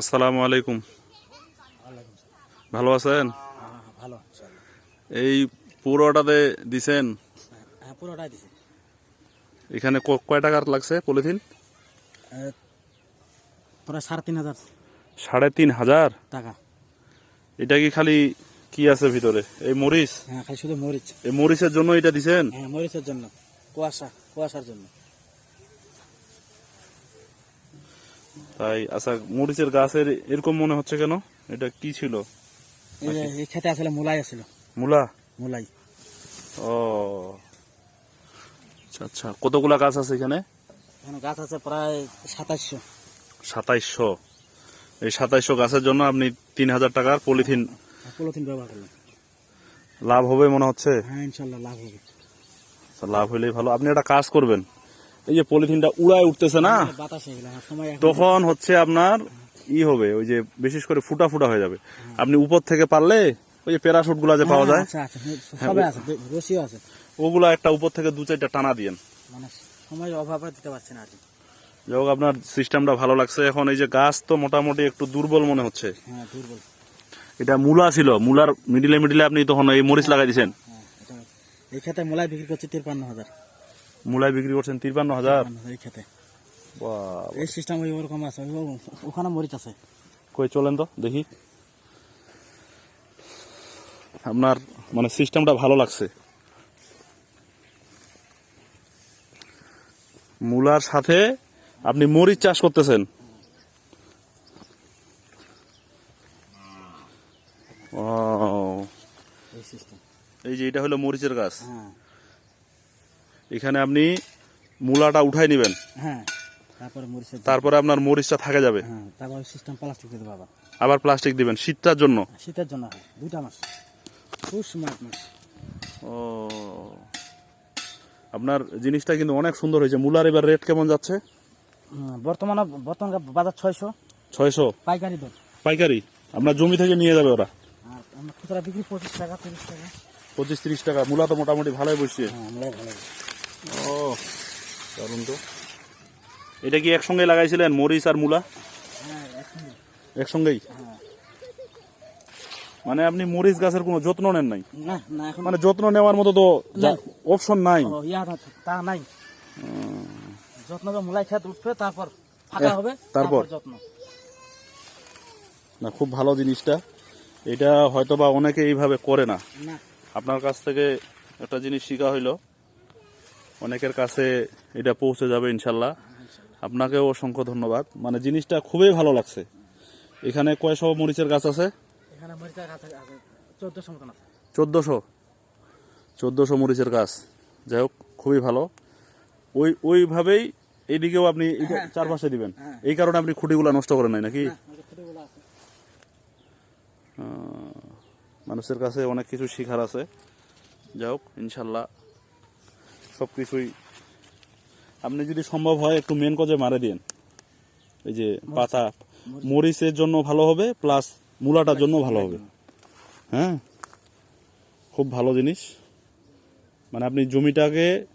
আসসালামু আলাইকুম। ভালো আছেন? ভালো এই পুরোটাতে দিছেন? পুরোটাই দিছে এখানে কয় টাকার লাগছে পলিথিন? প্রায় সাড়ে তিন হাজার? সাড়ে তিন হাজার টাকা এটা কি খালি কি আছে ভিতরে? এই মরিচ? হ্যাঁ খালি শুধু মরিচ। এই মরিচের জন্য এটা দিছেন? হ্যাঁ মরিচের জন্য। কুয়াশা কুয়াশার জন্য। তাই আচ্ছা মরিচের গাছের এরকম মনে হচ্ছে কেন? এটা কি ছিল? এই খেতে আসলে মুলাই আছিল। মূলা? মুলাই। ও। আচ্ছা আচ্ছা কতগুলা গাছ আছে এখানে? এখানে গাছ আছে প্রায় সাতাশশো সাতাইশশো। এই সাতাইশশো গাছের জন্য আপনি তিন হাজার টাকার পলিথিন পলিথিন ব্যবহার করলাম। লাভ হবে মনে হচ্ছে? হ্যাঁ ইনশাল্লাহ লাভ হবে। আচ্ছা, লাভ হইলেই ভালো। আপনি একটা কাজ করবেন। এই যে পলিথিনটা উড়ায় উঠতেছে না হয়ে হ্যাঁ, তখন হচ্ছে আপনার ই হবে ওই যে বিশেষ করে ফুটা ফুটা হয়ে যাবে। আপনি উপর থেকে পারলে ওই যে প্যারাশুটগুলা যে পাওয়া যায় আচ্ছা আচ্ছা ওগুলা একটা উপর থেকে দু চারটা টানা দিয়েন। মানে সময় অভাবে দিতে পারছি না আর যাই আপনার সিস্টেমটা ভালো লাগছে। এখন এই যে গাছ তো মোটামুটি একটু দুর্বল মনে হচ্ছে। হ্যাঁ দুর্বল। এটা মূলা ছিল মূলার মিডিলে মিডিলে আপনি তখন এই মরিচ লাগাই দিয়েছেন হ্যাঁ এই খেতে মুলাই বিক্রি করছে তিরপান্ন হাজার। মূলায় বিক্রি করছেন তিরপান্ন হাজার? এই খেতে এই সিস্টেম ওই ওরকম আছে ওখানে মরিচ আছে। কই চলেন তো দেখি। আপনার মানে সিস্টেমটা ভালো লাগছে। মূলার সাথে আপনি মরিচ চাষ করতেছেন। ও এই সিস্টেম এই যে এটা হলো মরিচের গাছ। হ্যাঁ। এখানে আপনি মূলাটা উঠাই নেবেন। হ্যাঁ তারপরে তারপরে আপনার মরিচটা থাকে যাবে। হ্যাঁ তারপরে সিস্টেম প্লাস্টিক দিতে বাবা আবার। প্লাস্টিক দিবেন শীতটার জন্য। শীতের জন্য হয় দুইটা মাস খুব স্মার্ট মাস ও আপনার জিনিসটা কিন্তু অনেক সুন্দর হয়েছে। মূলার এবার রেট কেমন যাচ্ছে? হুম, বর্তমানে বর্তমান বাজার ছয়শো। ছয়শো? পাইকারি দর। পাইকারি? আপনার জমি থেকে নিয়ে যাবে ওরা? খুচরা বিক্রি পঁচিশ টাকা তিরিশ টাকা। পঁচিশ তিরিশ টাকা। মূলা তো মোটামুটি ভালোই বসছে। হ্যাঁ ভালো ও তো। এটা কি একসঙ্গে লাগাইছিলেন মরিচ আর মূলা? হ্যাঁ একসঙ্গেই? হ্যাঁ। মানে আপনি মরিচ গাছের কোনো যত্ন নেন নাই? মানে যত্ন নেওয়ার মতো তো অপশন নাই। তা নাই। যত্ন মূলাই খেত উঠবে তারপর ফাঁকা হবে তারপর? যত্ন। না খুব ভালো জিনিসটা। এটা হয়তো বা অনেকে এইভাবে করে না। আপনার কাছ থেকে একটা জিনিস শিখা হইল অনেকের কাছে এটা পৌঁছে যাবে ইনশাল্লাহ। আপনাকেও অসংখ্য ধন্যবাদ। মানে জিনিসটা খুবই ভালো লাগছে। এখানে কয়শো মরিচের গাছ আছে? চোদ্দশো চোদ্দোশো? মরিচের গাছ। যাই হোক খুবই ভালো। ওই ওইভাবেই এইদিকেও আপনি চারপাশে দিবেন। হ্যাঁ। এই কারণে আপনি খুঁটিগুলো নষ্ট করেন নাই নাকি? হ্যাঁ। মানুষের কাছে অনেক কিছু শিখার আছে। যাই হোক ইনশাল্লাহ। সব কিছুই আপনি যদি সম্ভব হয় একটু মেন কজে মারে দিন এই যে পাতা। মরিচের জন্য ভালো হবে প্লাস মূলাটার জন্য ভালো হবে। হ্যাঁ? খুব ভালো জিনিস। মানে আপনি জমিটাকে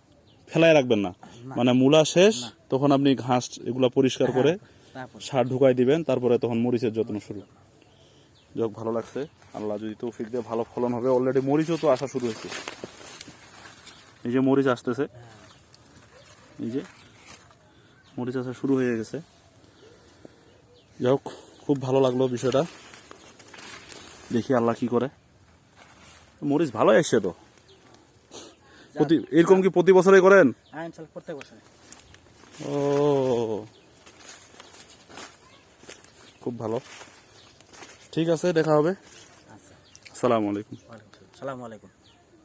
ফেলায় রাখবেন না। মানে মূলা শেষ তখন আপনি ঘাস এগুলা পরিষ্কার করে সার ঢুকাই দিবেন তারপরে তখন মরিচের যত্ন শুরু। যাক ভালো লাগছে। আল্লাহ যদি তৌফিক দিয়ে ভালো ফলন হবে। অলরেডি মরিচও তো আসা শুরু হয়েছে। এই যে মরিচ আসতেছে। এই যে মরিচ আসা শুরু হয়ে গেছে। যাই হোক খুব ভালো লাগল বিষয়টা। দেখি আল্লাহ কি করে। মরিচ ভালো আসছে তো। প্রতি এরকম কি প্রতি বছরে করেন? হ্যাঁ প্রত্যেক বছর ও। খুব ভালো। ঠিক আছে দেখা হবে। আচ্ছা। আসসালামু আলাইকুম। আসসালাম। সালামু আলাইকুম।